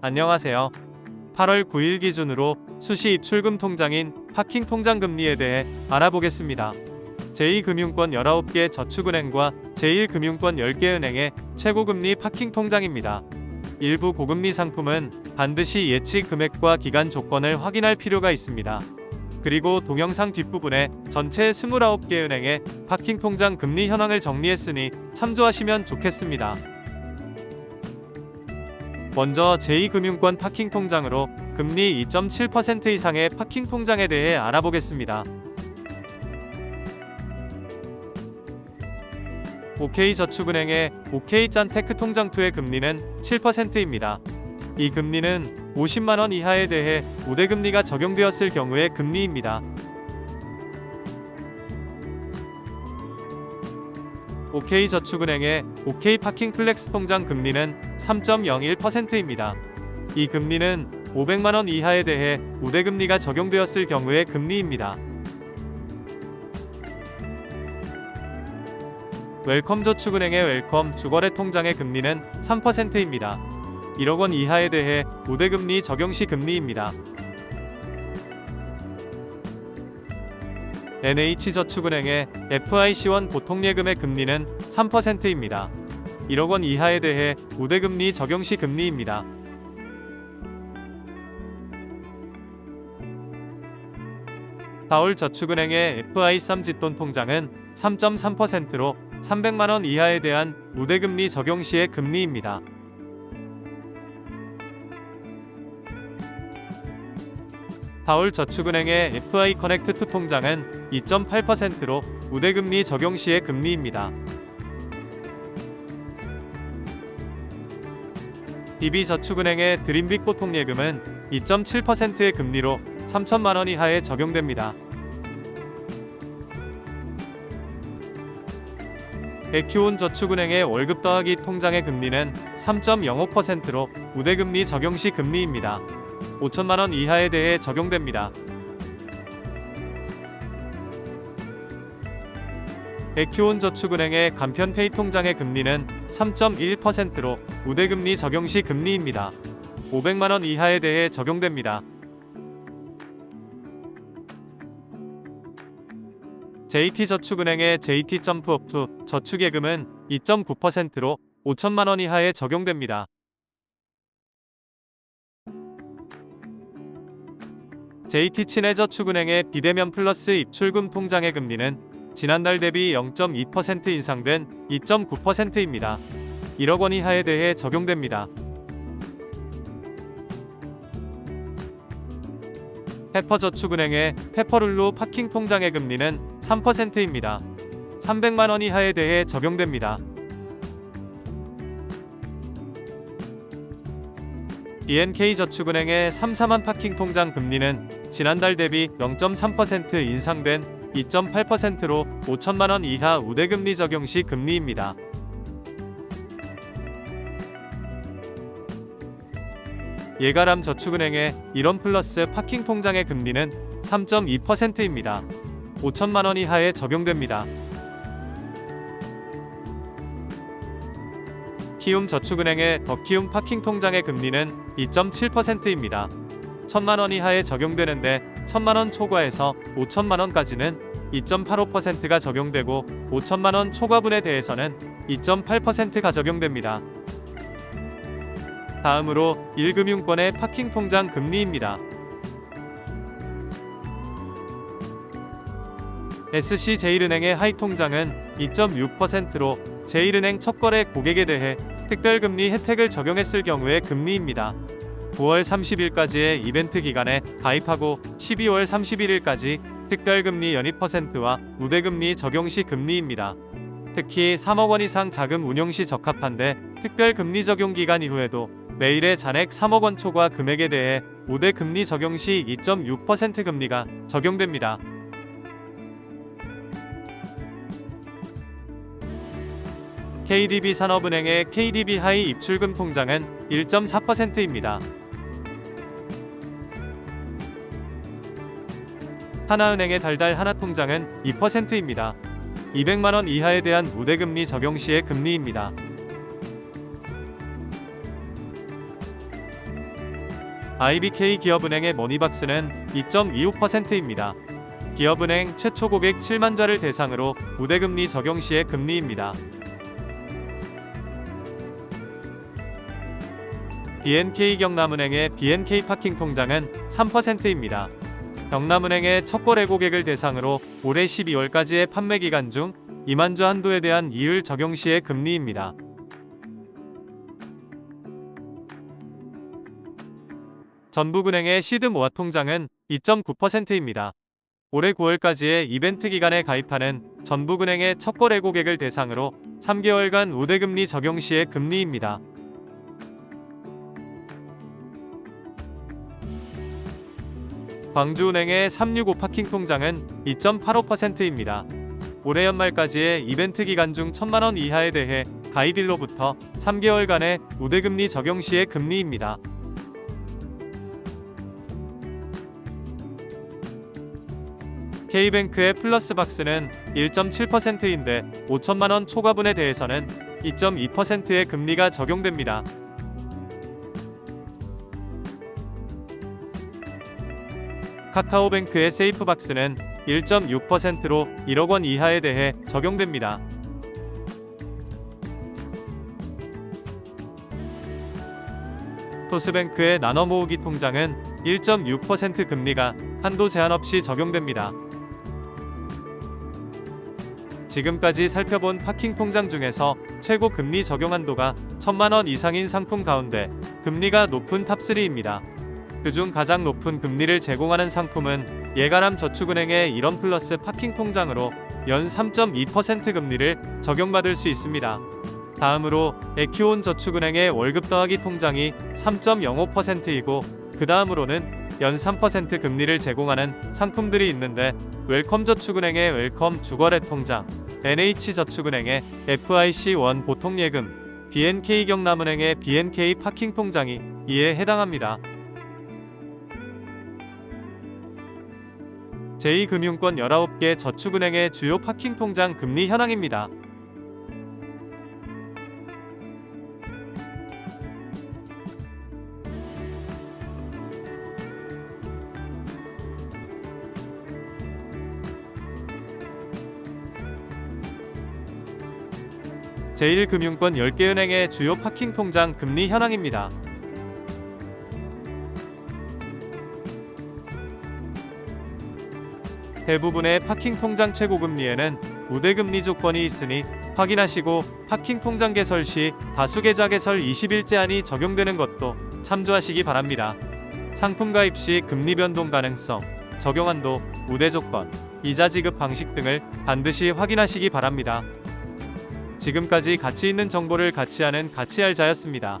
안녕하세요. 8월 9일 기준으로 수시 입출금 통장인 파킹 통장 금리에 대해 알아보겠습니다. 제2금융권 19개 저축은행과 제1금융권 10개 은행의 최고금리 파킹 통장입니다. 일부 고금리 상품은 반드시 예측 금액과 기간 조건을 확인할 필요가 있습니다. 그리고 동영상 뒷부분에 전체 29개 은행의 파킹 통장 금리 현황을 정리했으니 참조하시면 좋겠습니다. 먼저 제2금융권 파킹 통장으로 금리 2.7% 이상의 파킹 통장에 대해 알아보겠습니다. OK저축은행의 OK짠테크 통장 2의 금리는 7%입니다. 이 금리는 50만 원 이하에 대해 우대금리가 적용되었을 경우의 금리입니다. OK저축은행의 OK파킹 플렉스 통장 금리는 3.01%입니다. 이 금리는 500만 원 이하에 대해 우대금리가 적용되었을 경우의 금리입니다. 웰컴저축은행의 웰컴 주거래 통장의 금리는 3%입니다. 1억 원 이하에 대해 우대금리 적용 시 금리입니다. NH저축은행의 FIC1 보통예금의 금리는 3%입니다. 1억 원 이하에 대해 우대금리 적용 시 금리입니다. 다올저축은행의 FI3 짓돈 통장은 3.3%로 300만 원 이하에 대한 우대금리 적용 시의 금리입니다. 다올저축은행의 FI 커넥트 2 통장은 2.8%로 우대금리 적용 시의 금리입니다. DB저축은행의 드림빅 보통예금은 2.7%의 금리로 3천만 원 이하에 적용됩니다. 백희온 저축은행의 월급 더하기 통장의 금리는 3.05%로 우대금리 적용 시 금리입니다. 5천만 원 이하에 대해 적용됩니다. 백희온 저축은행의 간편페이 통장의 금리는 3.1%로 우대금리 적용 시 금리입니다. 500만 원 이하에 대해 적용됩니다. JT저축은행의 JT.Up 저축예금은 2.9%로 5천만 원 이하에 적용됩니다. JT친해저축은행의 비대면 플러스 입출금 통장의 금리는 지난달 대비 0.2% 인상된 2.9%입니다. 1억 원 이하에 대해 적용됩니다. 페퍼저축은행의 페퍼룰루 파킹 통장의 금리는 3%입니다. 300만 원 이하에 대해 적용됩니다. BNK저축은행의 33만 파킹 통장 금리는 지난달 대비 0.3% 인상된 2.8%로 5천만 원 이하 우대금리 적용 시 금리입니다. 예가람 저축은행의 1원 플러스 파킹 통장의 금리는 3.2%입니다. 5천만 원 이하에 적용됩니다. 키움 저축은행의 더키움 파킹 통장의 금리는 2.7%입니다. 1천만 원 이하에 적용되는데 1천만 원 초과에서 5천만 원까지는 2.85%가 적용되고 5천만 원 초과분에 대해서는 2.8%가 적용됩니다. 다음으로 1금융권의 파킹 통장 금리입니다. SC제일은행의 하이 통장은 2.6%로 제일은행 첫 거래 고객에 대해 특별금리 혜택을 적용했을 경우의 금리입니다. 9월 30일까지의 이벤트 기간에 가입하고 12월 31일까지 특별금리 연입 퍼센트와 우대금리 적용 시 금리입니다. 특히 3억 원 이상 자금 운용 시 적합한데 특별금리 적용 기간 이후에도 매일의 잔액 3억 원 초과 금액에 대해 우대 금리 적용 시 2.6% 금리가 적용됩니다. KDB 산업은행의 KDB 하이 입출금 통장은 1.4%입니다. 하나은행의 달달 하나 통장은 2%입니다. 200만 원 이하에 대한 우대금리 적용 시의 금리입니다. IBK 기업은행의 머니박스는 2.25%입니다. 기업은행 최초 고객 7만자를 대상으로 우대금리 적용 시의 금리입니다. BNK 경남은행의 BNK 파킹 통장은 3%입니다. 경남은행의 첫 거래 고객을 대상으로 올해 12월까지의 판매 기간 중 2만 주 한도에 대한 이율 적용 시의 금리입니다. 전북은행의 시드 모아 통장은 2.9%입니다. 올해 9월까지의 이벤트 기간에 가입하는 전북은행의 첫 거래 고객을 대상으로 3개월간 우대금리 적용 시의 금리입니다. 광주은행의 365 파킹 통장은 2.85%입니다. 올해 연말까지의 이벤트 기간 중 1천만 원 이하에 대해 가입일로부터 3개월간의 우대금리 적용 시의 금리입니다. K뱅크의 플러스 박스는 1.7%인데 5천만 원 초과분에 대해서는 2.2%의 금리가 적용됩니다. 카카오뱅크의 세이프박스는 1.6%로 1억 원 이하에 대해 적용됩니다. 토스뱅크의 나눠 모으기 통장은 1.6% 금리가 한도 제한 없이 적용됩니다. 지금까지 살펴본 파킹 통장 중에서 최고 금리 적용 한도가 1천만 원 이상인 상품 가운데 금리가 높은 탑3입니다. 그중 가장 높은 금리를 제공하는 상품은 예가람 저축은행의 1원 플러스 파킹 통장으로 연 3.2% 금리를 적용받을 수 있습니다. 다음으로 에키온 저축은행의 월급 더하기 통장이 3.05%이고 그 다음으로는 연 3% 금리를 제공하는 상품들이 있는데 웰컴 저축은행의 웰컴 주거래 통장, NH 저축은행의 FIC1 보통 예금, BNK 경남은행의 BNK 파킹 통장이 이에 해당합니다. 제2금융권 19개 저축은행의 주요 파킹 통장 금리 현황입니다. 제1금융권 10개 은행의 주요 파킹 통장 금리 현황입니다. 대부분의 파킹 통장 최고 금리에는 우대금리 조건이 있으니 확인하시고 파킹 통장 개설 시 다수 계좌 개설 20일 제한이 적용되는 것도 참조하시기 바랍니다. 상품 가입 시 금리 변동 가능성, 적용 한도, 우대 조건, 이자 지급 방식 등을 반드시 확인하시기 바랍니다. 지금까지 가치 있는 정보를 같이 하는 가치알자였습니다.